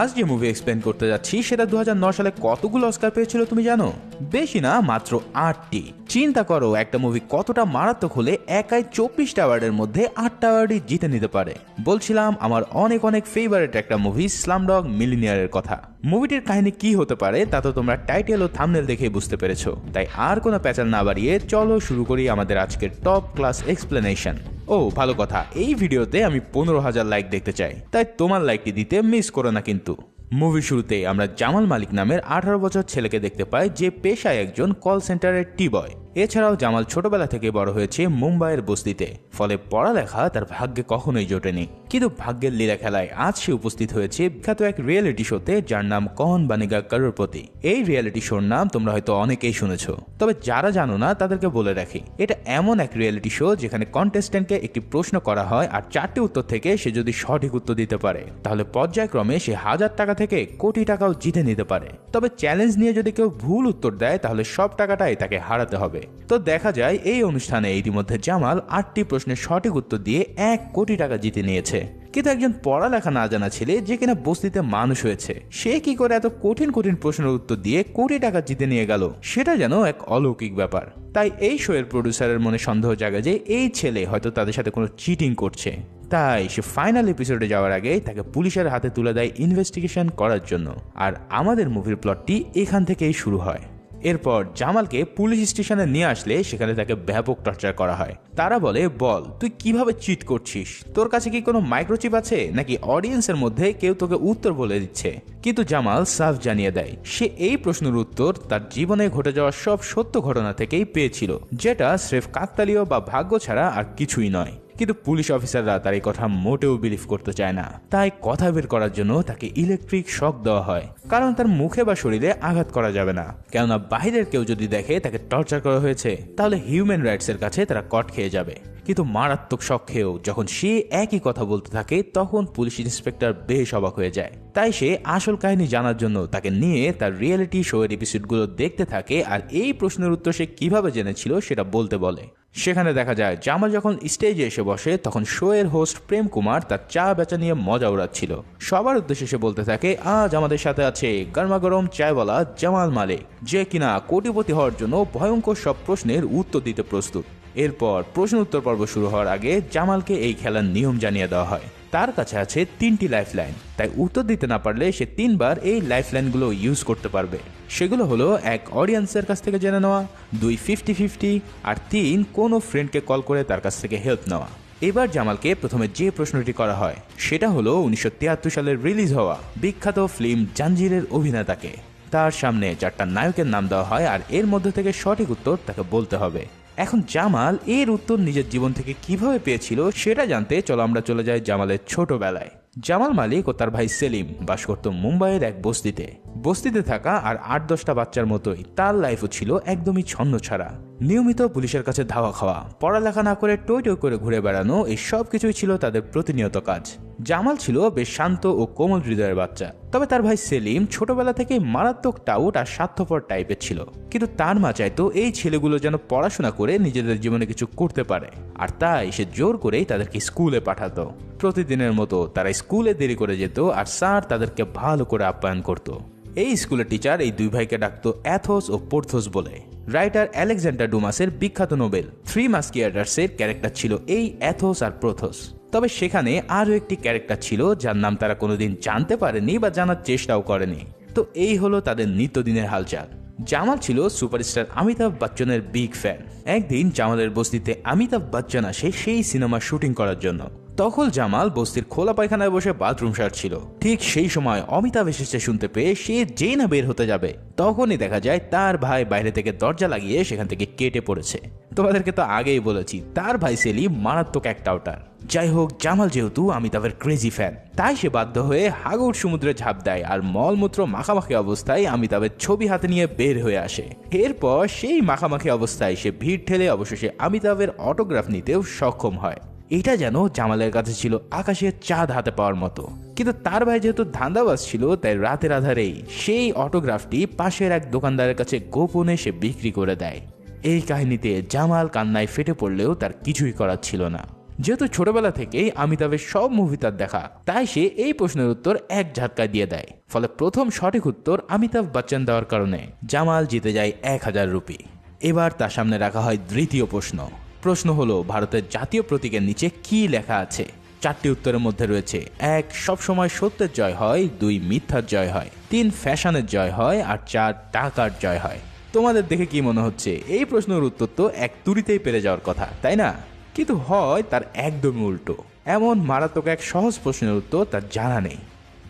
আজ যে movie explain করতে যাচ্ছি, সেটা দু সালে কতগুলো অস্কার পেয়েছিল তুমি জানো? বেশি না, মাত্র আটটি। চিন্তা করো, একটা মুভি কতটা মারাত্মক হলে একাই চব্বিশটা অ্যাওয়ার্ডের মধ্যে আটটা অ্যাওয়ার্ডই জিতে নিতে পারে। বলছিলাম, আমার অনেক অনেক ফেভারেট একটা মুভি স্লামডগ মিলিনিয়ারের কথা। মুভিটির কাহিনী কি হতে পারে তা তো তোমরা টাইটেল ও থামনেল দেখেই বুঝতে পেরেছ। তাই আর কোনো প্যাচাল না বাড়িয়ে চলো শুরু করি আমাদের আজকের টপ ক্লাস এক্সপ্লেনেশন। ও, ভালো কথা, এই ভিডিওতে আমি পনেরো হাজার লাইক দেখতে চাই। তাই তোমার লাইকটি দিতে মিস করো না কিন্তু। মুভি শুরুতে আমরা জামাল মালিক নামের আঠারো বছর ছেলেকে দেখতে পাই যে পেশায় একজন কল সেন্টারের টি বয় এছাড়াও জামাল ছোটবেলা থেকে বড় হয়েছে মুম্বাইয়ের বস্তিতে, ফলে পড়ালেখা তার ভাগ্যে কখনোই জোটেনি। কিন্তু ভাগ্যের লীলা খেলায় আজ সে উপস্থিত হয়েছে বিখ্যাত এক রিয়েলিটি শোতে যার নাম কন বানিগা করোরপতি এই রিয়েলিটি শোর নাম তোমরা হয়তো অনেকেই শুনেছ। তবে যারা জানো না, তাদেরকে বলে রাখি, এটা এমন এক রিয়েলিটি শো যেখানে কন্টেস্ট্যান্টকে একটি প্রশ্ন করা হয় আর চারটি উত্তর থেকে সে যদি সঠিক উত্তর দিতে পারে, তাহলে পর্যায়ক্রমে সে হাজার টাকা থেকে কোটি টাকাও জিতে নিতে পারে। তবে চ্যালেঞ্জ নিয়ে যদি কেউ ভুল উত্তর দেয়, তাহলে সব টাকাটাই তাকে হারাতে হবে। তো দেখা যায় এই অনুষ্ঠানে ইতিমধ্যে জামাল আটটি প্রশ্নের সঠিক উত্তর দিয়ে এক কোটি টাকা জিতে নিয়েছে। কিন্তু একজন পড়ালেখা না জানা ছেলে যে কিনা বস্তিতে মানুষ হয়েছে, সে কি করে এত কঠিন কঠিন প্রশ্নের উত্তর দিয়ে কোটি টাকা জিতে নিয়ে গেল? সেটা যেন এক অলৌকিক ব্যাপার। তাই এই শো এর প্রডিউসারের মনে সন্দেহ জাগে যে এই ছেলে হয়তো তাদের সাথে কোনো চিটিং করছে। তাই সে ফাইনাল এপিসোডে যাওয়ার আগে তাকে পুলিশের হাতে তুলে দেয় ইনভেস্টিগেশন করার জন্য। আর আমাদের মুভির প্লটটি এখান থেকেই শুরু হয়। এরপর জামালকে পুলিশ স্টেশনে নিয়ে আসলে সেখানে তাকে ব্যাপক টর্চার করা হয়। তারা বলে, বল, তুই কীভাবে চিট করছিস? তোর কাছে কি কোনো মাইক্রোচিপ আছে? নাকি অডিয়েন্সের মধ্যে কেউ তোকে উত্তর বলে দিচ্ছে? কিন্তু জামাল সাফ জানিয়ে দেয়, সে এই প্রশ্নের উত্তর তার জীবনে ঘটে যাওয়া সব সত্য ঘটনা থেকেই পেয়েছিল, যেটা স্রেফ কাকতালীয় বা ভাগ্য ছাড়া আর কিছুই নয়। কিন্তু পুলিশ অফিসাররা তার এই কথা মোটেও বিলিভ করতে চায় না। তাই কথা বের করার জন্য তাকে ইলেকট্রিক শক দেওয়া হয়। কারণ তার মুখে বা শরীরে আঘাত করা যাবে না। কেননা বাইরের কেউ যদি দেখে তাকে টর্চার করা হয়েছে, তাহলে হিউম্যান রাইটস এর কাছে তারা কট খেয়ে যাবে। কিন্তু মারাত্মক খেয়েও যখন সে একই কথা বলতে থাকে, তখন পুলিশ ইন্সপেক্টর বেশ অবাক হয়ে যায়। তাই সে আসল কাহিনী জানার জন্য তাকে নিয়ে তার রিয়েলিটি শো এর এপিসোডগুলো দেখতে থাকে আর এই প্রশ্নের উত্তর সে কীভাবে জেনেছিল সেটা বলতে বলে। সেখানে দেখা যায়, জামাল যখন স্টেজে এসে বসে, তখন শো এর হোস্ট প্রেম কুমার তার চা বেচা নিয়ে মজা উড়াচ্ছিল। সবার উদ্দেশ্যে সে বলতে থাকে, আজ আমাদের সাথে আছে গরমা গরম চায়ওয়ালা জামাল মালিক, যে কিনা কোটিপতি হওয়ার জন্য ভয়ঙ্কর সব প্রশ্নের উত্তর দিতে প্রস্তুত। এরপর প্রশ্ন উত্তর পর্ব শুরু হওয়ার আগে জামালকে এই খেলার নিয়ম জানিয়ে দেওয়া হয়। তার কাছে আছে তিনটি লাইফলাইন তাই উত্তর দিতে না পারলে সে তিনবার এই লাইফলাইনগুলো ইউজ করতে পারবে। সেগুলো হলো, এক অডিয়েন্সের কাছ থেকে জেনে নেওয়া, দুই ফিফটি ফিফটি আর তিন, কোনো ফ্রেন্ডকে কল করে তার কাছ থেকে হেল্প নেওয়া। এবার জামালকে প্রথমে যে প্রশ্নটি করা হয়, সেটা হলো উনিশশো সালের রিলিজ হওয়া বিখ্যাত ফিল্ম জাঞ্জিরের অভিনেতাকে। তার সামনে চারটা নায়কের নাম দেওয়া হয়, আর এর মধ্যে থেকে সঠিক উত্তর তাকে বলতে হবে। এখন জামাল এর উত্তর নিজের জীবন থেকে কীভাবে পেয়েছিল সেটা জানতে চলো আমরা চলে যাই জামালের ছোটবেলায়। জামাল মালিক ও তার ভাই সেলিম বাস করত মুম্বাইয়ের এক বস্তিতে। বস্তিতে থাকা আর আট দশটা বাচ্চার মতোই তার লাইফও ছিল একদমই ছন্ন ছাড়া। নিয়মিত পুলিশের কাছে ধাওয়া খাওয়া, পড়ালেখা না করে টই টই করে ঘুরে বেড়ানো, এই সব কিছুই ছিল তাদের প্রতিনিয়ত কাজ। জামাল ছিল বেশ শান্ত ও কোমল হৃদয়ের বাচ্চা। তবে তার ভাই সেলিম ছোটবেলা থেকে মারাত্মক টাউট আর স্বার্থপর টাইপের ছিল। কিন্তু তার মা চাইতো এই ছেলেগুলো যেন পড়াশোনা করে নিজেদের জীবনে কিছু করতে পারে। আর তাই সে জোর করেই তাদেরকে স্কুলে পাঠাতো। প্রতিদিনের মতো তারা স্কুলে দেরি করে যেত আর স্যার তাদেরকে ভালো করে আপ্যায়ন করত। এই স্কুলের টিচার এই দুই ভাইকে ডাকতো অ্যাথোস ও পোর্থোস বলে। রাইটার আলেকজান্ডার ডুমাসের বিখ্যাত নোবেল থ্রি মাস্কিয়াডার্সের ক্যারেক্টার ছিল এই অ্যাথোস আর প্রোথোস। তবে সেখানে আরও একটি ক্যারেক্টার ছিল, যার নাম তারা কোনোদিন জানতে পারেনি বা জানার চেষ্টাও করেনি। তো এই হলো তাদের নিত্যদিনের হালচাল। জামাল ছিল সুপারস্টার অমিতাভ বচ্চনের বিগ ফ্যান একদিন জামালের বস্তিতে অমিতাভ বচ্চন আসে সেই সিনেমা শুটিং করার জন্য। তখন জামাল বস্তির খোলা পায়খানায় বসে বাথরুম সারছিল। ঠিক সেই সময় অমিতাভ এসেছে শুনতে পেয়ে সে যেই না বের হতে যাবে, তখনই দেখা যায় তার ভাই বাইরে থেকে দরজা লাগিয়ে সেখান থেকে কেটে পড়েছে। তোমাদেরকে তো আগেই বলেছি, তার ভাই সেলি মারাত্মক একটা টাউটার যাই হোক, জামাল যেহেতু অমিতাভের ক্রেজি ফ্যান তাই সে বাধ্য হয়ে হাগর সমুদ্রে ঝাঁপ দেয় আর মলমূত্র মাখামাখি অবস্থায় অমিতাভের ছবি হাতে নিয়ে বের হয়ে আসে। এরপর সেই মাখামাখি অবস্থায় সে ভিড় ঠেলে অবশেষে অমিতাভের অটোগ্রাফ নিতেও সক্ষম হয়। এটা যেন জামালের কাছে ছিল আকাশের চাঁদ হাতে পাওয়ার মতো। কিন্তু তার ভাই যেহেতু ধান্দাবাজ ছিল, তাই রাতের আধারেই সেই অটোগ্রাফটি পাশের এক দোকানদারের কাছে গোপনে সে বিক্রি করে দেয়। এই কাহিনীতে জামাল কান্নায় ফেটে পড়লেও তার কিছুই করার ছিল না। যেহেতু ছোটবেলা থেকেই অমিতাভের সব মুভি তার দেখা, তাই সে এই প্রশ্নের উত্তর এক ঝাটকায় দিয়ে দেয়। ফলে প্রথম সঠিক উত্তর অমিতাভ বচ্চন দেওয়ার কারণে জামাল জিতে যায় এক হাজার রুপি। এবার তার সামনে রাখা হয় দ্বিতীয় প্রশ্ন। প্রশ্ন হলো, ভারতের জাতীয় প্রতীকের নিচে কি লেখা আছে? চারটি উত্তরের মধ্যে রয়েছে, এক, সবসময় সত্যের জয় হয়, দুই, মিথ্যার জয় হয়, তিন, ফ্যাশনের জয় হয়, আর চার, টাকার জয় হয়। তোমাদের দেখে কি মনে হচ্ছে? এই প্রশ্নের উত্তর তো এক তুরিতেই পেরে যাওয়ার কথা, তাই না? কিন্তু হয় তার একদমই উল্টো। এমন মারাত্মক এক সহজ প্রশ্নের উত্তর তার জানা নেই।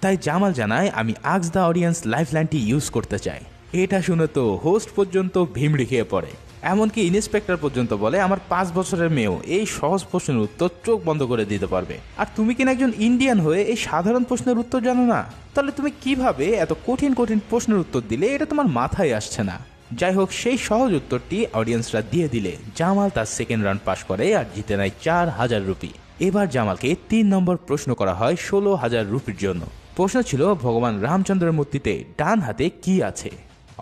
তাই জামাল জানায়, আমি আক্স দ্য অডিয়েন্স লাইফ লাইনটি ইউজ করতে চাই। এটা শুনে তো হোস্ট পর্যন্ত ভিমড়ি খেয়ে পড়ে। এমনকি ইন্সপেক্টর পর্যন্ত বলে, আমার পাঁচ বছরের মেয়েও এই সহজ প্রশ্নের উত্তর চোখ বন্ধ করে দিতে পারবে। আর তুমি কিনা একজন ইন্ডিয়ান হয়ে এই সাধারণ প্রশ্নের উত্তর জানো না? তাহলে তুমি কীভাবে এত কঠিন কঠিন প্রশ্নের উত্তর দিলে এটা তোমার মাথায় আসছে না? যাই হোক, সেই সহজ উত্তরটি অডিয়েন্সরা দিয়ে দিলে জামাল তার সেকেন্ড রাউন্ড পাশ করে আর জিতে নেয় চার হাজার রুপি। এবার জামালকে তিন নম্বর প্রশ্ন করা হয় ষোলো হাজার রুপির জন্য। প্রশ্ন ছিল, ভগবান রামচন্দ্রের মূর্তিতে ডান হাতে কি আছে?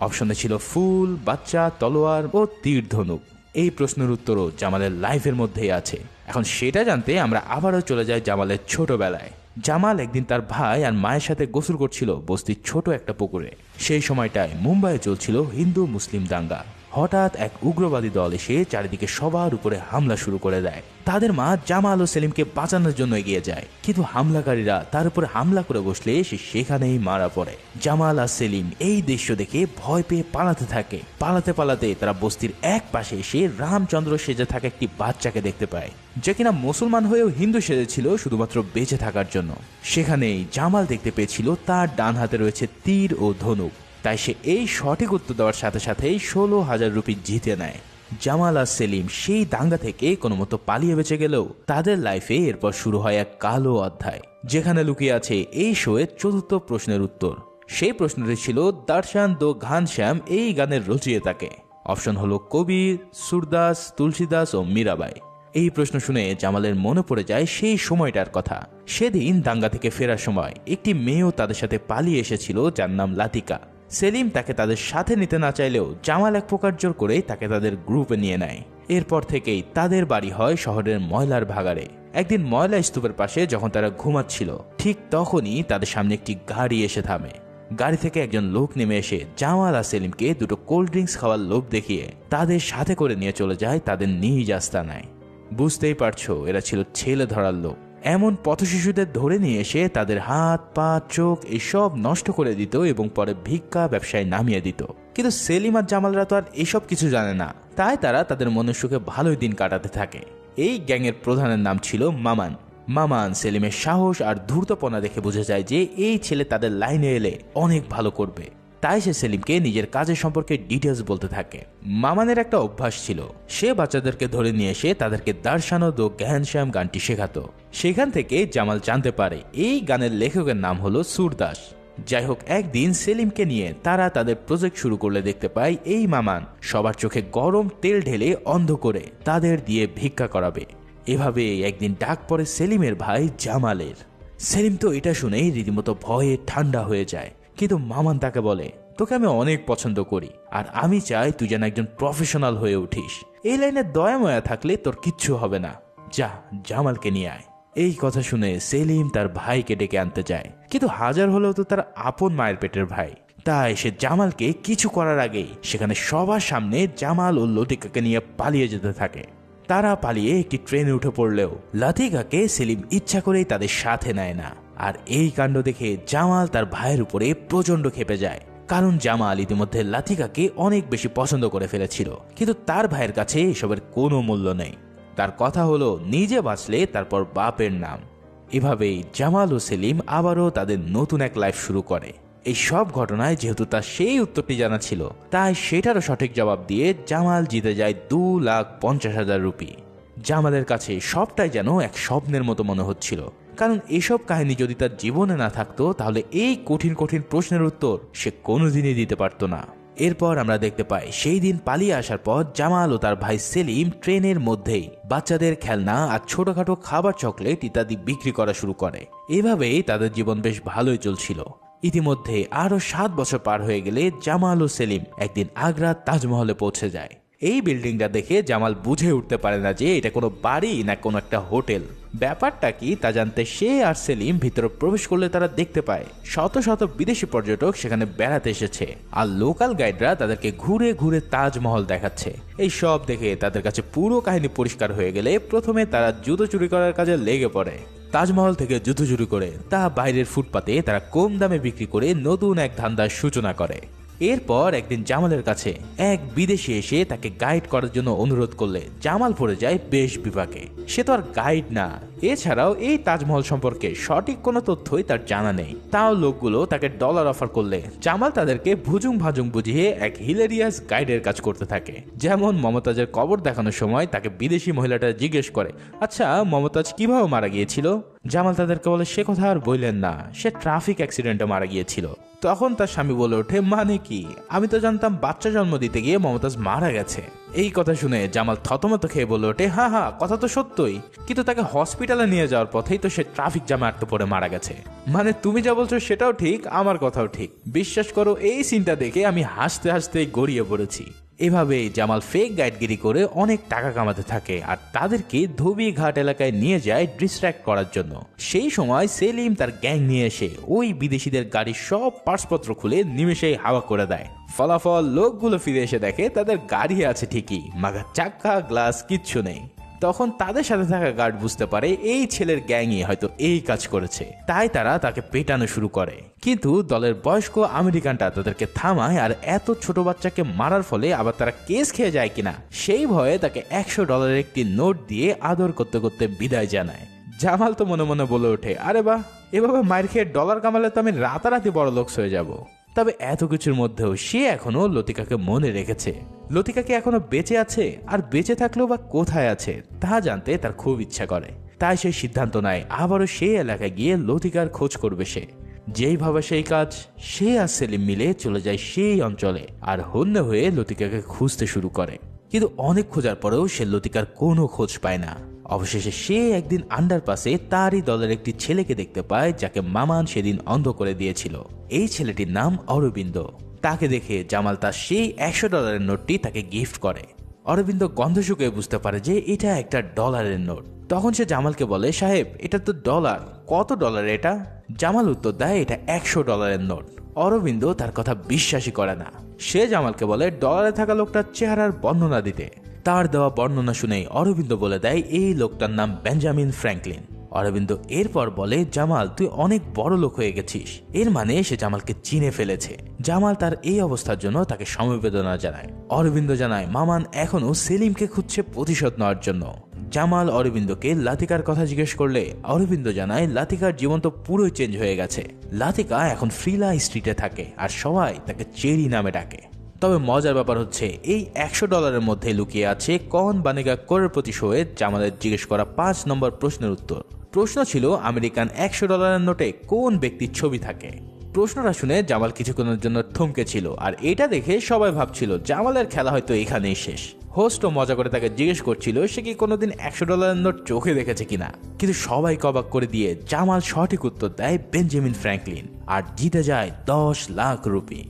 অপশনে ছিল ফুল, বাচ্চা, তলোয়ার ও তীর ধনুক। এই প্রশ্নের উত্তরও জামালের লাইফের মধ্যেই আছে। এখন সেটা জানতে আমরা আবারও চলে যাই জামালের ছোটবেলায়। জামাল একদিন তার ভাই আর মায়ের সাথে গোসল করছিল বস্তির ছোট একটা পুকুরে। সেই সময়টায় মুম্বাইয়ে চলছিল হিন্দু মুসলিম দাঙ্গা। হঠাৎ এক উগ্রবাদী দল এসে চারিদিকে সবার উপরে হামলা শুরু করে দেয়। তাদের মা জামাল ও সেলিমকে বাঁচানোর জন্য এগিয়ে যায়। কিন্তু হামলাকারীরা তার উপরে হামলা করে বসলে সে সেখানেই মারা পড়ে। জামাল আর সেলিম এই দৃশ্য দেখে ভয় পেয়ে পালাতে থাকে। পালাতে পালাতে তারা বস্তির এক পাশে এসে রামচন্দ্র সেজে থাকা একটি বাচ্চাকে দেখতে পায়, যে কিনা মুসলমান হয়েও হিন্দু সেজেছিল শুধুমাত্র বেঁচে থাকার জন্য। সেখানেই জামাল দেখতে পেয়েছিল তার ডান হাতে রয়েছে তীর ও ধনুক। তাই সে এই সঠিক উত্তর দেওয়ার সাথে সাথেই ষোলো হাজার রুপি জিতে নেয়। জামাল আর সেলিম সেই দাঙ্গা থেকে কোনো মতো পালিয়ে বেঁচে গেলেও তাদের লাইফে এরপর শুরু হয় এক কালো অধ্যায়, যেখানে লুকিয়ে আছে এই শোয়ের চতুর্থ প্রশ্নের উত্তর। সেই প্রশ্নটি ছিল, দর্শন দো ঘানশ্যাম এই গানের রচিয়ে রচয়িতাকে অপশন হলো, কবির, সুরদাস, তুলসীদাস ও মীরাবাই। এই প্রশ্ন শুনে জামালের মনে পড়ে যায় সেই সময়টার কথা। সেদিন দাঙ্গা থেকে ফেরার সময় একটি মেয়েও তাদের সাথে পালিয়ে এসেছিল যার নাম লাতিকা। সেলিম তাকে তাদের সাথে নিতে না চাইলেও জামাল এক প্রকার জোর করে তাকে তাদের গ্রুপে নিয়ে নেয়। এরপর থেকেই তাদের বাড়ি হয় শহরের ময়লার ভাগাড়ে। একদিন ময়লা স্তূপের পাশে যখন তারা ঘুমাচ্ছিল, ঠিক তখনই তাদের সামনে একটি গাড়ি এসে থামে। গাড়ি থেকে একজন লোক নেমে এসে জামাল আর সেলিমকে দুটো কোল্ড ড্রিঙ্কস খাওয়ার লোভ দেখিয়ে তাদের সাথে করে নিয়ে চলে যায় তাদের নিজ আস্তানায়। বুঝতেই পারছ, এরা ছিল ছেলে ধরার লোক। এমন পথশিশুদের ধরে নিয়ে এসে তাদের হাত, পা, চোখ এসব নষ্ট করে দিত এবং পরে ভিক্ষা ব্যবসায় নামিয়ে দিত। কিন্তু সেলিম আর জামালরা তো আর এসব কিছু জানে না। তাই তারা তাদের সুখে ভালোই দিন কাটাতে থাকে। এই গ্যাংয়ের প্রধানের নাম ছিল মামান। মামান সেলিমের সাহস আর ধূর্তপনা দেখে বোঝা যায় যে এই ছেলে তাদের লাইনে এলে অনেক ভালো করবে। তাই সে সেলিমকে নিজের কাজের সম্পর্কে ডিটেলস বলতে থাকে। মামানের একটা অভ্যাস ছিল। সে বাচ্চাদেরকে ধরে নিয়ে এসে তাদেরকে দার্শানদ ও জ্ঞানশ্যাম গানটি শেখাতো। সেখান থেকে জামাল জানতে পারে এই গানের লেখকের নাম হলো সুরদাস। যাই হোক, একদিন সেলিমকে নিয়ে তারা তাদের প্রজেক্ট শুরু করলে দেখতে পায় এই মামান সবার চোখে গরম তেল ঢেলে অন্ধ করে তাদের দিয়ে ভিক্ষা করাবে। এভাবে একদিন ডাক পড়ে সেলিমের ভাই জামালের। সেলিম তো এটা শুনেই রীতিমতো ভয়ে ঠান্ডা হয়ে যায়। কিন্তু মামান তাকে বলে, তোকে আমি অনেক পছন্দ করি, আর আমি চাই তুই যেন একজন প্রফেশনাল হয়ে উঠিস। এই লাইনে দয়াময়া থাকলে তোর কিচ্ছু হবে না। যা, জামালকে নিয়ে আয়। এই কথা শুনে সেলিম তার ভাইকে ডেকে আনতে যায়। কিন্তু হাজার হলেও তো তার আপন মায়ের পেটের ভাই। তাই সে জামালকে কিছু করার আগেই সেখানে সবার সামনে জামাল ও লতিকাকে নিয়ে পালিয়ে যেতে থাকে। তারা পালিয়ে একটি ট্রেনে উঠে পড়লেও লাতিকাকে সেলিম ইচ্ছা করেই তাদের সাথে নেয় না। আর এই কাণ্ড দেখে জামাল তার ভাইয়ের উপরে প্রচণ্ড খেপে যায়। কারণ জামাল ইতিমধ্যে লাতিকাকে অনেক বেশি পছন্দ করে ফেলেছিল, কিন্তু তার ভাইয়ের কাছে এসবের কোনো মূল্য নেই। তার কথা হলো, নিজে বাঁচলে তারপর বাপের নাম। এভাবেই জামাল ও সেলিম আবারও তাদের নতুন এক লাইফ শুরু করে। এই সব ঘটনায় যেহেতু তার সেই উত্তরটি জানা ছিল, তাই সেটারও সঠিক জবাব দিয়ে জামাল জিতে যায় দু লাখ পঞ্চাশ হাজার রুপি। জামালের কাছে সবটাই যেন এক স্বপ্নের মতো মনে হচ্ছিল। কারণ এসব কাহিনী যদি তার জীবনে না থাকতো, তাহলে এই কঠিন কঠিন প্রশ্নের উত্তর সে কোনোদিনই দিতে পারতো না। এরপর আমরা দেখতে পাই, সেই দিন পালিয়ে আসার পর জামাল ও তার ভাই সেলিম ট্রেনের মধ্যেই বাচ্চাদের খেলনা আর ছোটখাটো খাবার চকলেট ইত্যাদি বিক্রি করা শুরু করে। এভাবেই তাদের জীবন বেশ ভালোই চলছিল। ইতিমধ্যে আরও সাত বছর পার হয়ে গেলে জামাল ও সেলিম একদিন আগ্রা তাজমহলে পৌঁছে যায়। এই বিল্ডিংটা দেখে জামাল বুঝে উঠতে পারে না যে এটা কোনো বাড়ি না কোনো একটা হোটেল। ব্যাপারটা কি তা জানতে সে আর সেলিম ভিতরে প্রবেশ করলে তারা দেখতে পায়। শত শত বিদেশি পর্যটক সেখানে বেড়াতে এসেছে আর লোকাল গাইডরা তাদেরকে ঘুরে ঘুরে তাজমহল দেখাচ্ছে। এই সব দেখে তাদের কাছে পুরো কাহিনী পরিষ্কার হয়ে গেলে প্রথমে তারা জুতো চুরি করার কাজে লেগে পড়ে। তাজমহল থেকে জুতো চুরি করে তা বাইরের ফুটপাতে তারা কম দামে বিক্রি করে নতুন এক ধান্দার সূচনা করে। এরপর একদিন জামালের কাছে এক বিদেশে এসে তাকে গাইড করার জন্য অনুরোধ করলে জামাল পড়ে যায় বেশ বিভাগে সে তো আর গাইড না। এছাড়াও এই তাজমহল সম্পর্কে সঠিক কোনো তথ্যই তার জানা নেই। তাও লোকগুলো তাকে ডলার অফার করলে জামাল তাদেরকে ভুজুং ভাজুং বুঝিয়ে এক হিলেরিয়াস গাইডের কাজ করতে থাকে। যেমন মমতাজের কবর দেখানোর সময় তাকে বিদেশি মহিলাটা জিজ্ঞেস করে আচ্ছা মমতাজ কীভাবে মারা গিয়েছিল? জামাল তাদেরকে বলে, সে কথা আর বললেন না, সে ট্রাফিক অ্যাক্সিডেন্টে মারা গিয়েছিল। তখন তার স্বামী বলে ওঠে মানে কি? আমি তো জানতাম বাচ্চা জন্ম দিতে গিয়ে মমতাজ মারা গেছে। এই কথা শুনে জামাল থতমত খেয়ে বলে ওঠে হ্যাঁ হ্যাঁ কথা তো সত্যই। কিন্তু তাকে হসপিটালে নিয়ে যাওয়ার পথেই তো সে ট্রাফিক জ্যামে আটকে পড়ে মারা গেছে। মানে তুমি যা বলছো সেটাও ঠিক, আমার কথাও ঠিক। বিশ্বাস করো, এই সিনটা দেখে আমি হাসতে হাসতে গড়িয়ে পড়েছি। এভাবেই জামাল ফেক গাইডগিরি করে অনেক টাকা কামাতে থাকে আর তাদেরকে ধোবি ঘাট এলাকায় নিয়ে যায় ডিস্ট্র্যাক্ট করার জন্য। সেই সময় সেলিম তার গ্যাং নিয়ে এসে ওই বিদেশিদের গাড়ির সব পার্সপত্র খুলে নিমেষেই হাওয়া করে দেয়। ফলাফল লোকগুলো ফিরে এসে দেখে তাদের গাড়ি আছে ঠিকই মাগা চাক্কা, গ্লাস, কিচ্ছু নেই। তখন তাদের সাথে থাকা গার্ড বুঝতে পারে এই ছেলের গ্যাংই হয়তো এই কাজ করেছে। তাই তারা তাকে পেটানো শুরু করে। কিন্তু দলের বয়স্ক আমেরিকানটা তাদেরকে থামায় আর এত ছোট বাচ্চাকে মারার ফলে আবার তারা কেস খেয়ে যায় কিনা, সেই ভয়ে তাকে একশো ডলারের একটি নোট দিয়ে আদর করতে করতে বিদায় জানায়। জামাল তো মনে মনে বলে ওঠে, আরে বাহ, এভাবে মায়ের খেয়ে ডলার কামালে তো আমি রাতারাতি বড় লোকস হয়ে যাব। তবে এত কিছুর মধ্যেও সে এখনও লতিকাকে মনে রেখেছে। লতিকা কি এখনও বেঁচে আছে, আর বেঁচে থাকলেও বা কোথায় আছে, তা জানতে তার খুব ইচ্ছা করে। তাই সে সিদ্ধান্ত নেয়, আবারও সেই এলাকায় গিয়ে লতিকার খোঁজ করবে সে। যেই ভাবে সেই কাজ, সে আর সেলিম মিলে চলে যায় সেই অঞ্চলে, আর হন্যে হয়ে লতিকাকে খুঁজতে শুরু করে। কিন্তু অনেক খোঁজার পরেও সে লতিকার কোনো খোঁজ পায় না। অবশেষে সে একদিন আন্ডারপাসে তারই দলের একটি ছেলেকে দেখতে পায়, যাকে মামান সেদিন অন্ধ করে দিয়েছিল। এই ছেলেটির নাম অরবিন্দ। তাকে দেখে জামাল তার সেই একশো ডলারের নোটটি তাকে গিফট করে। অরবিন্দ গন্ধ শুকে বুঝতে পারে যে এটা একটা ডলারের নোট। তখন সে জামালকে বলে, সাহেব, এটা তো ডলার কত ডলার এটা? জামাল উত্তর দেয়, এটা একশো ডলারের নোট। অরবিন্দ তার কথা বিশ্বাসই করে না। সে জামালকে বলে ডলারে থাকা লোকটার চেহারার বর্ণনা দিতে। তার দেওয়া বর্ণনা শুনেই অরবিন্দ বলে দেয়, এই লোকটার নাম বেঞ্জামিন ফ্র্যাঙ্কলিন। অরবিন্দ এরপর বলে, জামাল, তুই অনেক বড় লোক হয়ে গেছিস। এর মানে সে জামালকে চিনে ফেলেছে। জামাল তার এই অবস্থার জন্য তাকে সমবেদনা জানায়। অরবিন্দ জানায়, মামান এখনও সেলিমকে খুঁজছে প্রতিশোধ নেওয়ার জন্য। জামাল অরবিন্দকে লাতিকার কথা জিজ্ঞেস করলে, অরবিন্দ জানায়, লাতিকার জীবন তো পুরোই চেঞ্জ হয়ে গেছে। লাতিকা এখন ফ্রিলা স্ট্রিটে থাকে আর সবাই তাকে চেরি নামে ডাকে। তবে মজার ব্যাপার হচ্ছে, এই একশো ডলারের মধ্যে লুকিয়ে আছে কন বানেগা প্রতি শোয়ে জামালের জিজ্ঞেস করা পাঁচ নম্বর প্রশ্নের উত্তর। প্রশ্ন ছিল আমেরিকান একশো ডলারের নোটে কোন ব্যক্তির ছবি থাকে। প্রশ্নটা শুনে জামাল কিছুক্ষণের জন্য থমকে ছিল, আর এটা দেখে সবাই ভাবছিল, জামালের খেলা হয়তো এখানেই শেষ। হোস্টও মজা করে তাকে জিজ্ঞেস করছিল, সে কি কোনোদিন একশো ডলারের নোট চোখে দেখেছে কিনা? কিন্তু সবাই কবাক করে দিয়ে জামাল সঠিক উত্তর দেয় বেঞ্জামিন ফ্র্যাঙ্কলিন, আর জিতে যায় দশ লাখ রুপি।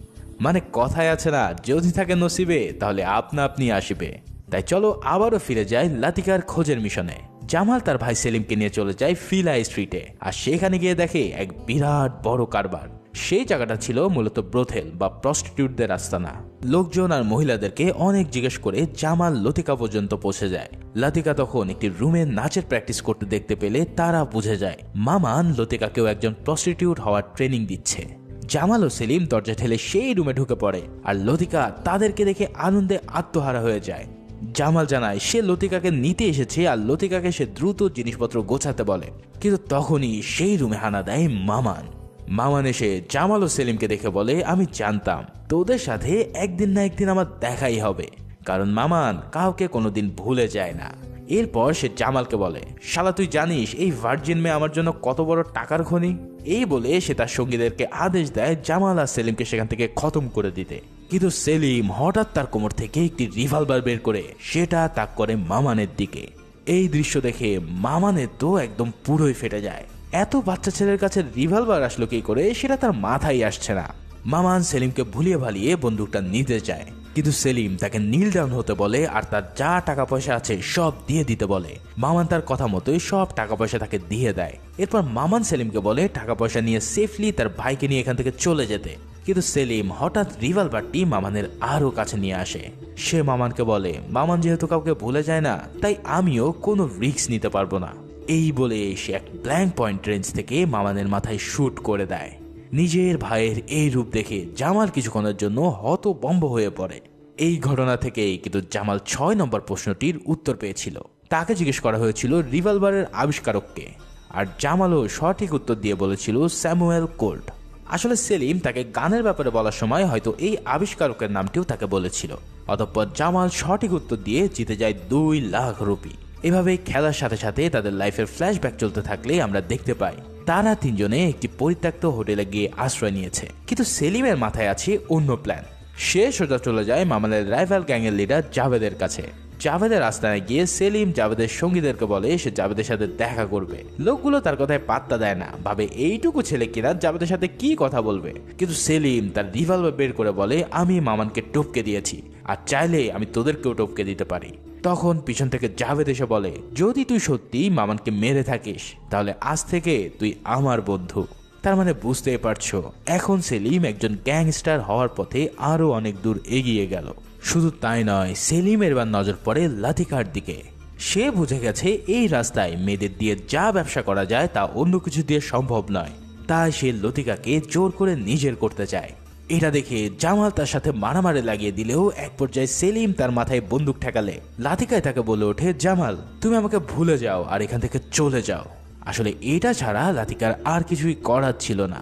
মানে কথায় আছে না, যদি থাকে নসিবে, তাহলে আপনা আপনি আসিবে। তাই চলো আবারও ফিরে যায় লাতিকার খোঁজের মিশনে। জামাল তার ভাই সেলিমকে নিয়ে চলে যায় ফিলা স্ট্রিটে, আর সেখানে গিয়ে দেখে এক বিরাট বড় কারবার। সেই জায়গাটা ছিল মূলত ব্রোথেল বা প্রস্টিটিউটদের আস্তানা। লোকজন আর মহিলাদেরকে অনেক জিজ্ঞেস করে জামাল লতিকা পর্যন্ত পৌঁছে যায়। লতিকা তখন একটি রুমে নাচের প্র্যাকটিস করতে দেখতে পেলে তারা বুঝে যায় মামান লতিকাকেও একজন প্রস্টিটিউট হওয়ার ট্রেনিং দিচ্ছে। জামাল ও সেলিম দরজা ঠেলে সেই রুমে ঢুকে পড়ে আর লতিকা তাদেরকে দেখে আনন্দে আত্মহারা হয়ে যায়। জামাল জানায়, সে লতিকাকে নিতে এসেছে আর লতিকাকে সে দ্রুত জিনিসপত্র গোছাতে বলে। কিন্তু তখনই সেই রুমে হানা দেয় মামান। মামান এসে জামাল ও সেলিমকে দেখে বলে, আমি জানতাম, তোদের সাথে একদিন না একদিন আমার দেখাই হবে। কারণ মামান কাউকে কোনোদিন ভুলে যায় না। এরপর সে জামালকে বলে, শালা, তুই জানিস, এই ভার্জিন মেয়ে আমার জন্য কত বড় টাকার খনি? এই বলে সে তার সঙ্গীদেরকে আদেশ দেয় জামাল আর সেলিমকে সেখান থেকে খতম করে দিতে। কিন্তু সেলিম হঠাৎ তার কোমর থেকে একটি রিভলভার বের করে সেটা তাক করে মামানের দিকে। এই দৃশ্য দেখে মামানের তো একদম পুরোই ফেটে যায়। এত বাচ্চা ছেলের কাছে রিভলভার আসলো কি করে সেটা তার মাথায় আসছে না। মামান সেলিমকে ভুলিয়ে ভালিয়ে বন্দুকটা নিতে যায়। কিন্তু সেলিম তাকে নীল ডাউন হতে বলে আর তার যা টাকা পয়সা আছে সব দিয়ে দিতে বলে। মামান তার কথা মতোই সব টাকা পয়সা তাকে দিয়ে দেয়। এরপর মামান সেলিমকে বলে টাকা পয়সা নিয়ে সেফলি তার ভাইকে নিয়ে এখান থেকে চলে যেতে। কিন্তু সেলিম হঠাৎ রিভলভারটি মামানের আরও কাছে নিয়ে আসে। সে মামানকে বলে, মামান যেহেতু কাউকে ভুলে যায় না, তাই আমিও কোনো রিস্ক নিতে পারব না। এই বলে সে এক ব্ল্যাঙ্ক পয়েন্ট রেঞ্জ থেকে মামানের মাথায় শুট করে দেয়। নিজের ভাইয়ের এই রূপ দেখে জামাল কিছুক্ষণের জন্য হতবম্ব হয়ে পড়ে। এই ঘটনা থেকেই কিন্তু জামাল ছয় নম্বর প্রশ্নটির উত্তর পেয়েছিল। তাকে জিজ্ঞেস করা হয়েছিল রিভলভারের আবিষ্কারককে আর জামালও সঠিক উত্তর দিয়ে বলেছিল স্যামুয়েল কোল্ড আসলে সেলিম তাকে গানের ব্যাপারে বলার সময় হয়তো এই আবিষ্কারকের নামটিও তাকে বলেছিল। অতঃপর জামাল সঠিক উত্তর দিয়ে জিতে যায় দুই লাখ রুপি। এভাবে খেলার সাথে সাথে তাদের লাইফের ফ্ল্যাশব্যাক চলতে থাকলে আমরা দেখতে পাই তারা তিনজনে একটি পরিত্যক্ত হোটেলে গিয়ে আশ্রয় নিয়েছে। কিন্তু সেলিমের মাথায় আছে অন্য প্ল্যান সে সোজা চলে যায় মামানের রাইভাল গ্যাংয়ের লিডার জাভেদের কাছে। জাভেদের আস্তানায় গিয়ে সেলিম জাভেদের সঙ্গীদেরকে বলে সে জাভেদের সাথে দেখা করবে। লোকগুলো তার কথায় পাত্তা দেয় না, ভাবে এইটুকু ছেলে কিনা জাভেদের সাথে কি কথা বলবে। কিন্তু সেলিম তার রিভলভার বের করে বলে, আমি মামানকে টপকে দিয়েছি, আর চাইলে আমি তোদেরকেও টপকে দিতে পারি। তখন পিছন থেকে জাভেদ এসে বলে, যদি তুই সত্যি মামানকে মেরে থাকিস, তাহলে আজ থেকে তুই আমার বন্ধু। তার মানে বুঝতেই পারছ, এখন সেলিম একজন গ্যাংস্টার হওয়ার পথে আরও অনেক দূর এগিয়ে গেল। শুধু তাই নয়, সেলিমের এবার নজর পড়ে লাথিকার দিকে। সে বুঝে গেছে এই রাস্তায় মেয়েদের দিয়ে যা ব্যবসা করা যায় তা অন্য কিছু দিয়ে সম্ভব নয়। তাই সে লতিকাকে জোর করে নিজের করতে চায়। এটা দেখে জামাল তার সাথে মারামারি লাগিয়ে দিলেও এক পর্যায়ে সেলিম তার মাথায় বন্দুক ঠেকালে। লাতিকায় তাকে বলে ওঠে, জামাল, তুমি আমাকে ভুলে যাও আর এখান থেকে চলে যাও। আসলে এটা ছাড়া লাতিকার আর কিছুই করার ছিল না।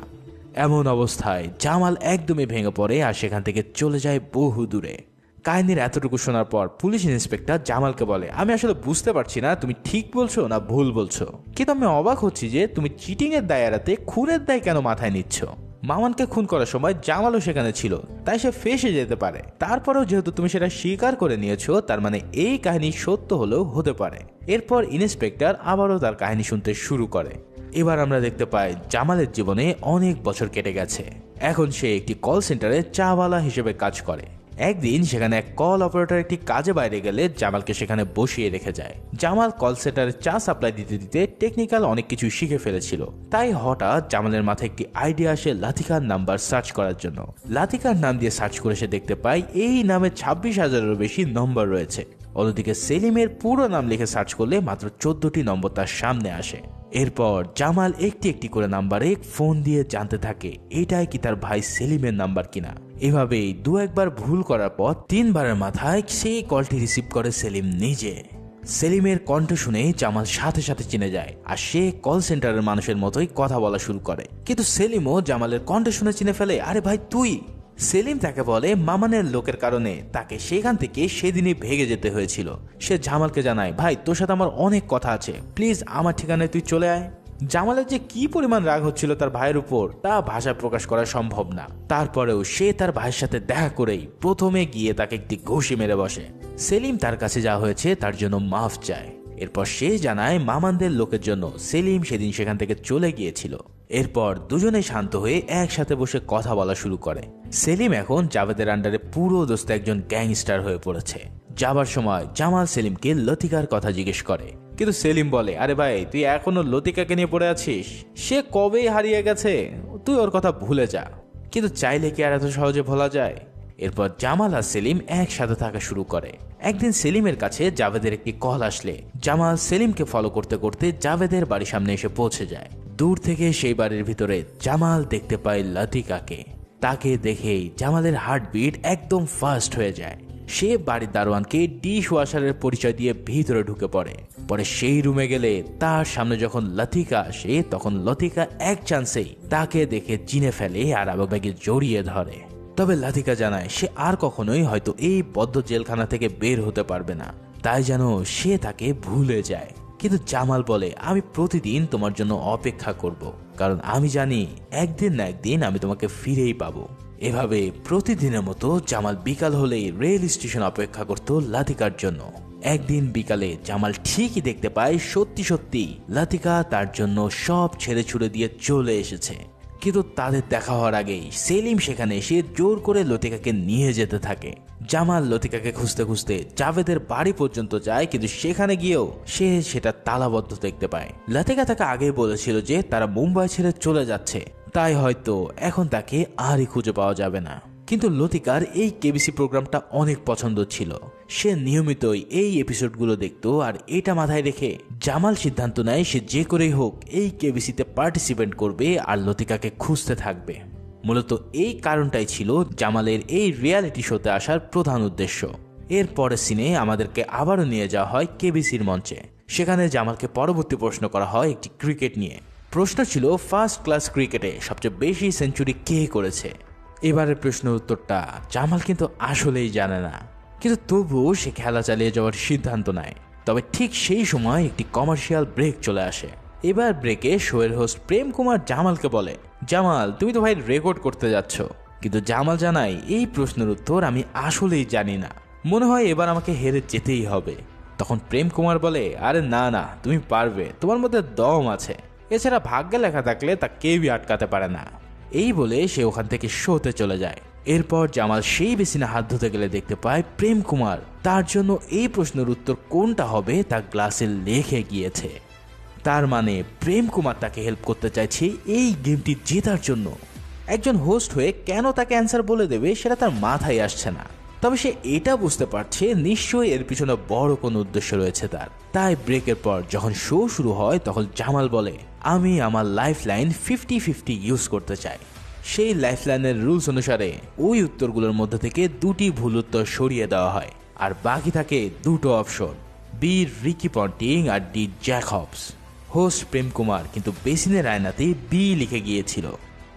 এমন অবস্থায় জামাল একদমই ভেঙে পড়ে আর সেখান থেকে চলে যায় বহু দূরে। কাহিনীর এতটুকু শোনার পর পুলিশ ইন্সপেক্টর জামালকে বলে, আমি আসলে বুঝতে পারছি না, তুমি ঠিক বলছো না ভুল বলছো। কিন্তু আমি অবাক হচ্ছি যে তুমি চিটিং এর দায় এড়াতে খুনের দায় কেন মাথায় নিচ্ছ? মামানকে খুন করার সময় জামালও সেখানে ছিল, তাই সে ফেসে যেতে পারে। তারপরেও যেহেতু তুমি সেটা স্বীকার করে নিয়েছো, তার মানে এই কাহিনী সত্য হলেও হতে পারে। এরপর ইন্সপেক্টর আবারও তার কাহিনী শুনতে শুরু করে। এবার আমরা দেখতে পাই জামালের জীবনে অনেক বছর কেটে গেছে। এখন সে একটি কল সেন্টারে চাওয়ালা হিসেবে কাজ করে। একদিন সেখানে এক কল অপারেটর একটি কাজে বাইরে গেলে জামালকে সেখানে বসিয়ে রেখে যায়। জামাল কল সেন্টারে চা সাপ্লাই দিতে দিতে টেকনিক্যাল অনেক কিছু শিখে ফেলেছিল। তাই হঠাৎ জামালের মাথায় একটি আইডিয়া আসে লাথিকার নাম্বার সার্চ করার জন্য। লাথিকার নাম দিয়ে সার্চ করে সে দেখতে পায়, এই নামে ছাব্বিশ হাজারেরও বেশি নম্বর রয়েছে। অন্যদিকে সেলিমের পুরো নাম লিখে সার্চ করলে মাত্র চোদ্দটি নম্বর তার সামনে আসে। এরপর জামাল একটি একটি করে নাম্বারে ফোন দিয়ে জানতে থাকে, এটাই কি তার ভাই সেলিমের নাম্বার কিনা? এভাবেই দু একবার ভুল করার পর তিনবারের মাথায় সেই কলটি রিসিভ করে সেলিম নিজে। সেলিমের কণ্ঠ শুনে জামাল সাথে সাথে চিনে যায় আর সে কল সেন্টারের মানুষের মতোই কথা বলা শুরু করে। কিন্তু সেলিমও জামালের কণ্ঠ শুনে চিনে ফেলে, আরে ভাই, তুই? সেলিম তাকে বলে, মামানের লোকের কারণে তাকে সেখান থেকে সেদিনই ভেগে যেতে হয়েছিল। সে জামালকে জানায়, ভাই, তোর সাথে আমার অনেক কথা আছে। প্লিজ আমার ঠিকানায় তুই চলে আয়। জামালের যে কি পরিমাণ রাগ হচ্ছিল তার ভাইয়ের উপর, তা ভাষা প্রকাশ করা সম্ভব না। তারপরেও সে তার ভাইয়ের সাথে দেখা করেই প্রথমে গিয়ে তাকে একটি ঘুষি মেরে বসে। সেলিম তার কাছে যা হয়েছে তার জন্য মাফ চায়। এরপর সে জানায় মামানদের লোকের জন্য সেলিম সেদিন সেখান থেকে চলে গিয়েছিল। এরপর দুজনে শান্ত হয়ে একসাথে বসে কথা বলা শুরু করে। সেলিম এখন জাভেদের আন্ডারে পুরো দোস্ত একজন গ্যাংস্টার হয়ে পড়েছে। যাবার সময় জামাল সেলিমকে লতিকার কথা জিজ্ঞেস করে। কিন্তু সেলিম বলে, আরে ভাই, তুই এখনও লতিকাকে নিয়ে পড়ে আছিস? সে কবেই হারিয়ে গেছে? তুই ওর কথা ভুলে যা। কিন্তু চাইলে কি আর এত সহজে ভোলা যায়? এরপর জামাল আর সেলিম একসাথে থাকা শুরু করে। একদিন সেলিমের কাছে জাভেদের একটি কল আসলে। জামাল সেলিমকে ফলো করতে করতে জাভেদের বাড়ির সামনে এসে পৌঁছে যায়। দূর থেকে সেই বাড়ির ভিতরে জামাল দেখতে পায় লতিকাকে। তাকে দেখেই জামালের হার্টবিট একদম ফাস্ট হয়ে যায়। সে বাড়ির দারোয়ানকে ডিশ ওয়াশারের পরিচয় দিয়ে ভিতরে ঢুকে পড়ে। পরে সেই রুমে গেলে তার সামনে যখন লতিকা আসে, তখন লতিকা এক চান্সেই তাকে দেখে চিনে ফেলে আর আবাবাকে জড়িয়ে ধরে। তবে লাতিকা জানায়, সে আর কখনোই হয়তো এই বদ্ধ জেলখানা থেকে বের হতে পারবে না। তাই যেন সে তাকে ভুলে যায়। কিন্তু জামাল বলে, আমি প্রতিদিন তোমার জন্য অপেক্ষা করব। কারণ আমি জানি একদিন না একদিন আমি তোমাকে ফিরেই পাবো। এভাবে প্রতিদিনের মতো জামাল বিকাল হলেই রেল স্টেশন অপেক্ষা করত লাতিকার জন্য। একদিন বিকালে জামাল ঠিকই দেখতে পায় সত্যি সত্যি লাতিকা তার জন্য সব ছেড়ে ছুড়ে দিয়ে চলে এসেছে। কিন্তু তাদের দেখা হওয়ার আগেই সেলিম সেখানে এসে জোর করে লতিকাকে নিয়ে যেতে থাকে। জামাল লতিকাকে খুঁজতে খুঁজতে জাভেদের বাড়ি পর্যন্ত যায়, কিন্তু সেখানে গিয়েও সে সেটা তালাবদ্ধ দেখতে পায়। লতিকা তাকে আগেই বলেছিল যে তারা মুম্বাই ছেড়ে চলে যাচ্ছে। তাই হয়তো এখন তাকে আরই খুঁজে পাওয়া যাবে না। কিন্তু লতিকার এই কেবিসি প্রোগ্রামটা অনেক পছন্দ ছিল। সে নিয়মিতই এই এপিসোডগুলো দেখত আর এটা মাথায় রেখে জামাল সিদ্ধান্ত নেয় সে যে করেই হোক এই কেবিসিতে পার্টিসিপেট করবে আর লতিকাকে খুঁজতে থাকবে। মূলত এই কারণটাই ছিল জামালের এই রিয়ালিটি শোতে আসার প্রধান উদ্দেশ্য। এর পরের সিনে আমাদেরকে আবারও নিয়ে যাওয়া হয় কেবিসির মঞ্চে। সেখানে জামালকে পরবর্তী প্রশ্ন করা হয় একটি ক্রিকেট নিয়ে। প্রশ্ন ছিল, ফার্স্ট ক্লাস ক্রিকেটে সবচেয়ে বেশি সেঞ্চুরি কে করেছে? এবারের প্রশ্নের উত্তরটা জামাল কিন্তু আসলেই জানে না। কিন্তু তবুও সে খেলা চালিয়ে যাওয়ার সিদ্ধান্ত নেয়। তবে ঠিক সেই সময় একটি কমার্শিয়াল ব্রেক চলে আসে। এবার ব্রেকে শোয়ের হোস্ট প্রেম কুমার জামালকে বলে, জামাল, তুমি তো ভাই রেকর্ড করতে যাচ্ছ। কিন্তু জামাল জানাই এই প্রশ্নের উত্তর আমি আসলেই জানি না। মনে হয় এবার আমাকে হেরে যেতেই হবে। তখন প্রেম কুমার বলে, আরে না না, তুমি পারবে। তোমার মধ্যে দম আছে। এছাড়া ভাগ্যে লেখা থাকলে তা কেউই আটকাতে পারে না। এই বলে সে ওখান থেকে শোতে চলে যায়। এরপর জামাল সেই বেসিনে হাত ধুতে গেলে দেখতে পায় প্রেম কুমার। তার জন্য এই প্রশ্নের উত্তর কোনটা হবে তা গ্লাসে লেখে গিয়েছে। তার মানে প্রেম কুমার তাকে হেল্প করতে চাইছে এই গেমটি জেতার জন্য। একজন হোস্ট হয়ে কেন তাকে অ্যান্সার বলে দেবে সেটা তার মাথায় আসছে না। তবে সে এটা বুঝতে পারছে নিশ্চয়ই এর পিছনে বড় কোনো উদ্দেশ্য রয়েছে তার। তাই ব্রেকের পর যখন শো শুরু হয় তখন জামাল বলে আমি আমার life line fifty fifty use করতে চাই। সেই লাইফ লাইনের রুলস অনুসারে ওই উত্তরগুলোর মধ্যে থেকে দুটি ভুল উত্তর সরিয়ে দেওয়া হয়, আর বাকি থাকে দুটো অপশন বি রিকি পন্টিং আর D Jack Hobbs host Prem Kumar কিন্তু বেসিনের আয়নাতে বি লিখে গিয়েছিল।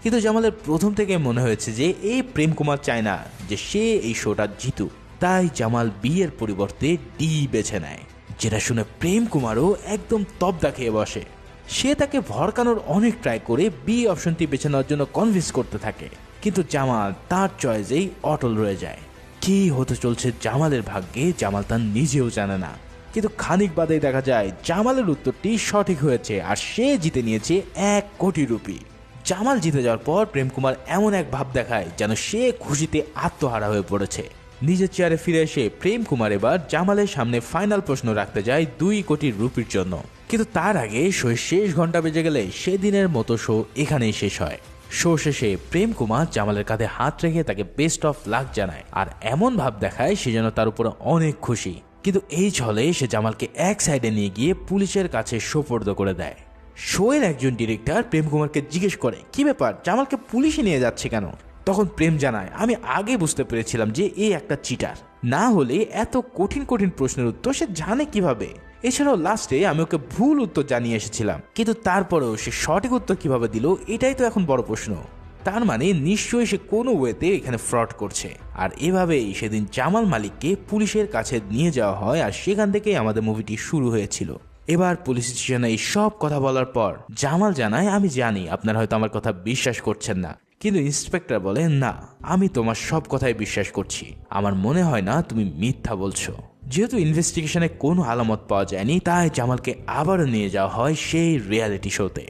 কিন্তু জামালের প্রথম থেকে মনে হয়েছে যে এই প্রেম কুমার চায় না যে সে এই শোটা জিতুক। তাই জামাল বি এর পরিবর্তে ডি বেছে নেয়, যেটা শুনে প্রেম কুমারও একদম তবদা খেয়ে বসে। সে তাকে ভরকানোর অনেক ট্রাই করে বি অপশনটি বেছে নেওয়ার জন্য কনভিন্স করতে থাকে। কিন্তু জামাল তার চয়েসেই অটল রয়ে যায়। কি হতে চলছে জামালের ভাগ্যে, জামাল তার নিজেও জানে না। কিন্তু খানিক বাদেই দেখা যায়, জামালের উত্তরটি সঠিক হয়েছে আর সে জিতে নিয়েছে এক কোটি রুপি। জামাল জিতে যাওয়ার পর প্রেম কুমার এমন এক ভাব দেখায় যেন সে খুশিতে আত্মহারা হয়ে পড়েছে। নিজের চেয়ারে ফিরে এসে প্রেম কুমার এবার জামালের সামনে ফাইনাল প্রশ্ন রাখতে যায় দুই কোটি রুপির জন্য। কিন্তু তার আগে শোয়ের শেষ ঘণ্টা বেজে গেলে সেদিনের মতো শো এখানেই শেষ হয়। শো শেষে প্রেম কুমার জামালের কাঁধে হাত রেখে তাকে বেস্ট অফ লাক জানায় আর এমন ভাব দেখায় সে যেন তার উপরে অনেক খুশি। কিন্তু এই ছলে সে জামালকে এক সাইডে নিয়ে গিয়ে পুলিশের কাছে সোপর্দ করে দেয়। শোয়ের একজন ডিরেক্টর প্রেম কুমারকে জিজ্ঞেস করে, কি ব্যাপার? জামালকে পুলিশে নিয়ে যাচ্ছে কেন? তখন প্রেম জানায়, আমি আগে বুঝতে পেরেছিলাম যে এই একটা চিটার না হলে এত কঠিন কঠিন প্রশ্নের উত্তর সে জানে কীভাবে? এছাড়াও লাস্টে আমি ওকে ভুল উত্তর জানিয়ে এসেছিলাম। কিন্তু তারপরেও সে সঠিক উত্তর কীভাবে দিল, এটাই তো এখন বড় প্রশ্ন। তার মানে নিশ্চয়ই সে কোনো ওয়েতে এখানে ফ্রড করছে। আর এভাবেই সেদিন জামাল মালিককে পুলিশের কাছে নিয়ে যাওয়া হয় আর সেখান থেকেই আমাদের মুভিটি শুরু হয়েছিল। এবার পুলিশ স্টেশনে এই সব কথা বলার পর জামাল জানায়, আমি জানি আপনারা হয়তো আমার কথা বিশ্বাস করছেন না। কিন্তু ইন্সপেক্টর বলে, না, আমি তোমার সব কথাই বিশ্বাস করছি। আমার মনে হয় না তুমি মিথ্যা বলছো। যেহেতু ইনভেস্টিগেশনে কোনো আলামত পাওয়া যায়নি, তাই জামালকে আবারও নিয়ে যাওয়া হয় সেই রিয়ালিটি শোতে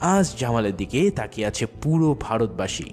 আজ জামালের দিকে তাকিয়ে আছে পুরো ভারতবাসী।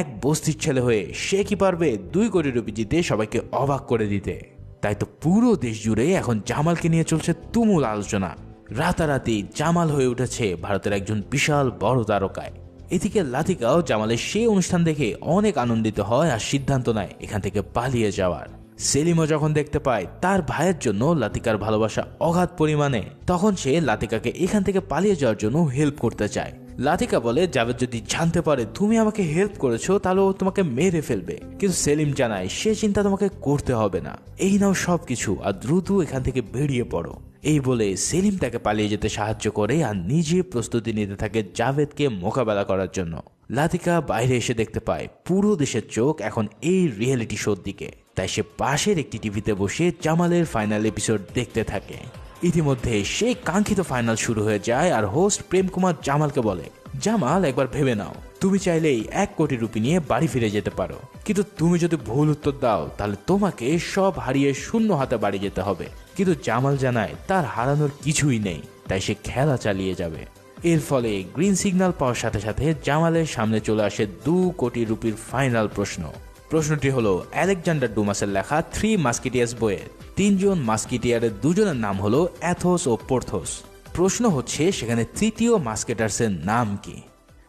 এক বস্তির ছেলে হয়ে সে কি পারবে দুই কোটি রুপি জিতে সবাইকে অবাক করে দিতে? তাই তো পুরো দেশ জুড়ে এখন জামালকে নিয়ে চলছে তুমুল আলোচনা। রাতারাতি জামাল হয়ে উঠেছে ভারতের একজন বিশাল বড় তারকায়। এদিকে লাতিকাও জামালের সেই অনুষ্ঠান দেখে অনেক আনন্দিত হয় আর সিদ্ধান্ত নেয় এখান থেকে পালিয়ে যাওয়ার। সেলিমও যখন দেখতে পায়, তার ভাইয়ের জন্য লাতিকার ভালোবাসা অগাধ পরিমাণে। তখন সে লাতিকাকে এখান থেকে পালিয়ে যাওয়ার জন্য হেল্প করতে চায়। লাতিকা বলে, জাভেদ যদি জানতে পারে তুমি আমাকে হেল্প করেছ, তাহলে ও তোমাকে মেরে ফেলবে। কিন্তু সেলিম জানায়, সে চিন্তা তোমাকে করতে হবে না। এই নাও সবকিছু আর দ্রুত এখান থেকে বেরিয়ে পড়ো। এই বলে সেলিম তাকে পালিয়ে যেতে সাহায্য করে আর নিজে প্রস্তুতি নিতে থাকে জাভেদকে মোকাবেলা করার জন্য। লাতিকা বাইরে এসে দেখতে পায়, পুরো দেশের চোখ এখন এই রিয়েলিটি শোর দিকে। তাই সে পাশের একটি টিভিতে বসে জামালের ফাইনাল এপিসোড দেখতে থাকে। ইতিমধ্যে সেই কাঙ্ক্ষিত ফাইনাল শুরু হয়ে যায় আর হোস্ট প্রেম কুমার জামালকে বলে, জামাল, একবার ভেবে নাও। তুমি চাইলেই এক কোটি রুপি নিয়ে বাড়ি ফিরে যেতে পারো। কিন্তু তুমি যদি ভুল উত্তর দাও, তাহলে তোমাকে সব হারিয়ে শূন্য হাতে বাড়ি যেতে হবে। কিন্তু জামাল জানায়, তার হারানোর কিছুই নেই। তাই সে খেলা চালিয়ে যাবে। এর ফলে গ্রিন সিগন্যাল পাওয়ার সাথে সাথে জামালের সামনে চলে আসে দু কোটি রুপির ফাইনাল প্রশ্ন। প্রশ্নটি হলো, আলেকজান্ডার ডুমাসের লেখা থ্রি মাস্কিটিয়াস বইয়ের তিনজন মাস্কিটিয়ারের দুজনের নাম হলো অ্যাথোস ও পোর্থোস প্রশ্ন হচ্ছে, সেখানে তৃতীয় মাস্কেটার্সের নাম কি?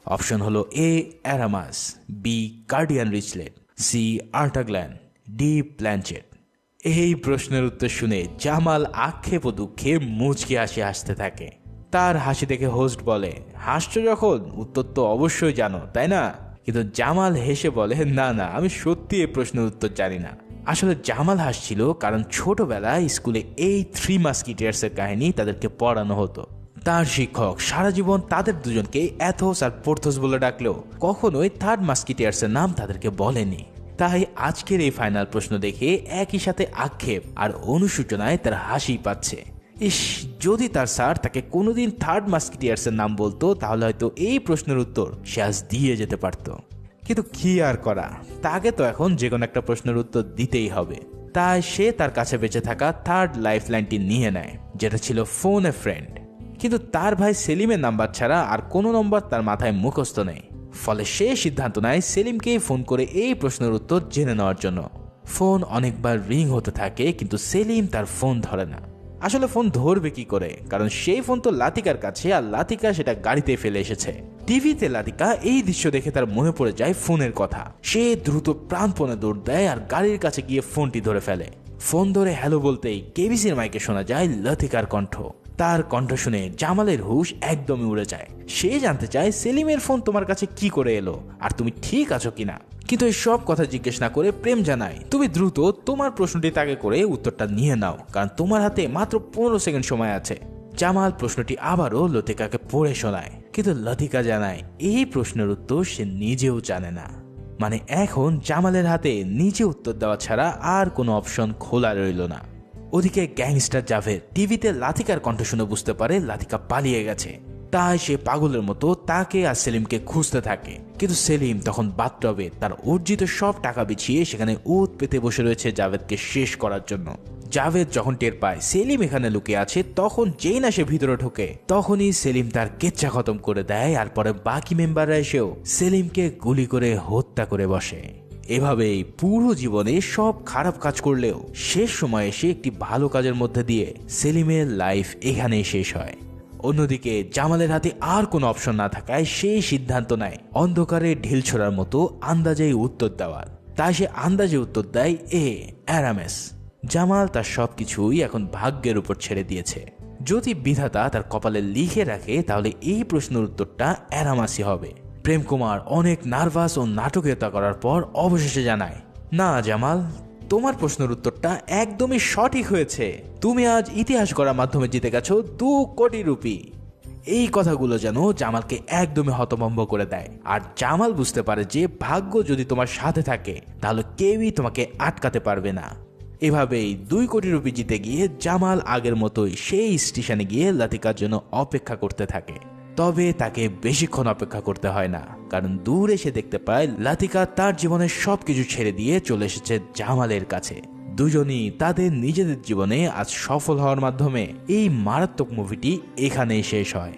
অপশন হলো A Aramis B Cardinal Richelieu C Artagnan D Planchet এই প্রশ্নের উত্তর শুনে জামাল আক্ষেপ ও দুঃখে মুচকি হাসি হাসতে থাকে। তার হাসি দেখে হোস্ট বলে, হাসছো যখন? উত্তর তো অবশ্যই জানো, তাই না? কিন্তু জামাল হেসে বলে, না না, আমি সত্যি এই প্রশ্নের উত্তর জানি না। আসলে জামাল হাসছিল কারণ ছোটবেলায় স্কুলে এই থ্রি মাস্কিটিয়ার্সের কাহিনী তাদেরকে পড়ানো হতো। তার শিক্ষক সারা জীবন তাদের দুজনকে অ্যাথোস আর পোর্থোস বলে ডাকলেও কখনোই থার্ড মাস্কিটিয়ার্সের নাম তাদেরকে বলেনি। তাই আজকের এই ফাইনাল প্রশ্ন দেখে একই সাথে আক্ষেপ আর অনুসূচনায় তার হাসি পাচ্ছে। ইস, যদি তার স্যার তাকে কোনোদিন থার্ড মাস্কিটিয়ার্সের নাম বলতো, তাহলে হয়তো এই প্রশ্নের উত্তর সে আজ দিয়ে যেতে পারত। কিন্তু কি আর করা? তাকে তো এখন যে কোনো একটা প্রশ্নের উত্তর দিতেই হবে। তাই সে তার কাছে বেঁচে থাকা থার্ড লাইফ লাইনটি নিয়ে নেয়, যেটা ছিল ফোন এ ফ্রেন্ড কিন্তু তার ভাই সেলিমের নাম্বার ছাড়া আর কোনো নম্বর তার মাথায় মুখস্থ নেই। ফলে সে সিদ্ধান্ত নেয় সেলিমকেই ফোন করে এই প্রশ্নের উত্তর জেনে নেওয়ার জন্য। ফোন অনেকবার রিং হতে থাকে, কিন্তু সেলিম তার ফোন ধরে না। আসলে ফোন ধরবে কি করে? কারণ সেই ফোন তো লাতিকার কাছে, আর লাতিকা সেটা গাড়িতে ফেলে এসেছে। টিভিতে লাতিকা এই দৃশ্য দেখে তার মনে পড়ে যায় ফোনের কথা। সে দ্রুত প্রাণপণে দৌড় দেয় আর গাড়ির কাছে গিয়ে ফোনটি ধরে ফেলে। ফোন ধরে হ্যালো বলতেই কেবিসির মাইকে শোনা যায় লতিকার কণ্ঠ। তার কণ্ঠ শুনে জামালের হুশ একদমই উড়ে যায়। সে জানতে চায়, সেলিমের ফোন তোমার কাছে কি করে এলো? আর তুমি ঠিক আছো কিনা? কিন্তু এই সব কথা জিজ্ঞেস না করে প্রেম জানায়। তুমি দ্রুত তোমার প্রশ্নটি তাকে করে উত্তরটা নিয়ে নাও, কারণ তোমার হাতে মাত্র পনেরো সেকেন্ড সময় আছে। জামাল প্রশ্নটি আবারও লতিকাকে পড়ে শোনায়, কিন্তু লতিকা জানায়, এই প্রশ্নের উত্তর সে নিজেও জানে না। মানে এখন জামালের হাতে নিজে উত্তর দেওয়া ছাড়া আর কোনো অপশন খোলা রইল না। ওদিকে গ্যাংস্টার জাভেদ টিভিতে লাতিকার কণ্ঠ শুনে বুঝতে পারে লাতিকা পালিয়ে গেছে। তাই সে পাগলের মতো তাকে আর সেলিমকে খুঁজতে থাকে। কিন্তু সেলিম তখন বাথটবে তার অর্জিত সব টাকা বিছিয়ে সেখানে উত পেতে বসে রয়েছে জাভেদকে শেষ করার জন্য। জাভেদ যখন টের পায় সেলিম এখানে লুকিয়ে আছে, তখন যেই না সে ভিতরে ঢোকে, তখনই সেলিম তার কেচ্ছা খতম করে দেয় আর পরে বাকি মেম্বাররা এসেও সেলিমকে গুলি করে হত্যা করে বসে। এভাবেই পুরো জীবনে সব খারাপ কাজ করলেও শেষ সময় এসে একটি ভালো কাজের মধ্যে দিয়ে সেলিমের লাইফ এখানেই শেষ হয়। অন্যদিকে, জামালের হাতে আর কোনো অপশন না থাকায় সেই সিদ্ধান্ত নেয় অন্ধকারে ঢিল ছোড়ার মতো আন্দাজেই উত্তর দেওয়ার। তাই সে আন্দাজে উত্তর দেয়, এ, অ্যারামেস। জামাল তার সবকিছুই এখন ভাগ্যের উপর ছেড়ে দিয়েছে। যদি বিধাতা তার কপালে লিখে রাখে, তাহলে এই প্রশ্নের উত্তরটা অ্যারামাসই হবে। প্রেম কুমার অনেক নার্ভাস ও নাটকীয়তা করার পর অবশেষে জানায়, না, জামাল তোমার প্রশ্নের উত্তরটা একদমই সঠিক হয়েছে। তুমি আজ ইতিহাস করার মাধ্যমে জিতে গেছো দু কোটি রুপি। এই কথাগুলো যেন জামালকে একদমই হতভম্ব করে দেয়। আর জামাল বুঝতে পারে যে ভাগ্য যদি তোমার সাথে থাকে, তাহলে কেউই তোমাকে আটকাতে পারবে না। এভাবেই দুই কোটি রুপি জিতে গিয়ে জামাল আগের মতোই সেই স্টেশনে গিয়ে লাতিকার জন্য অপেক্ষা করতে থাকে। তবে তাকে বেশিক্ষণ অপেক্ষা করতে হয় না। কারণ দূরে এসে দেখতে পায় লাতিকা তার জীবনের সব কিছু ছেড়ে দিয়ে চলে এসেছে জামালের কাছে। দুজনই তাদের নিজেদের জীবনে আজ সফল হওয়ার মাধ্যমে এই মারাত্মক মুভিটি এখানেই শেষ হয়।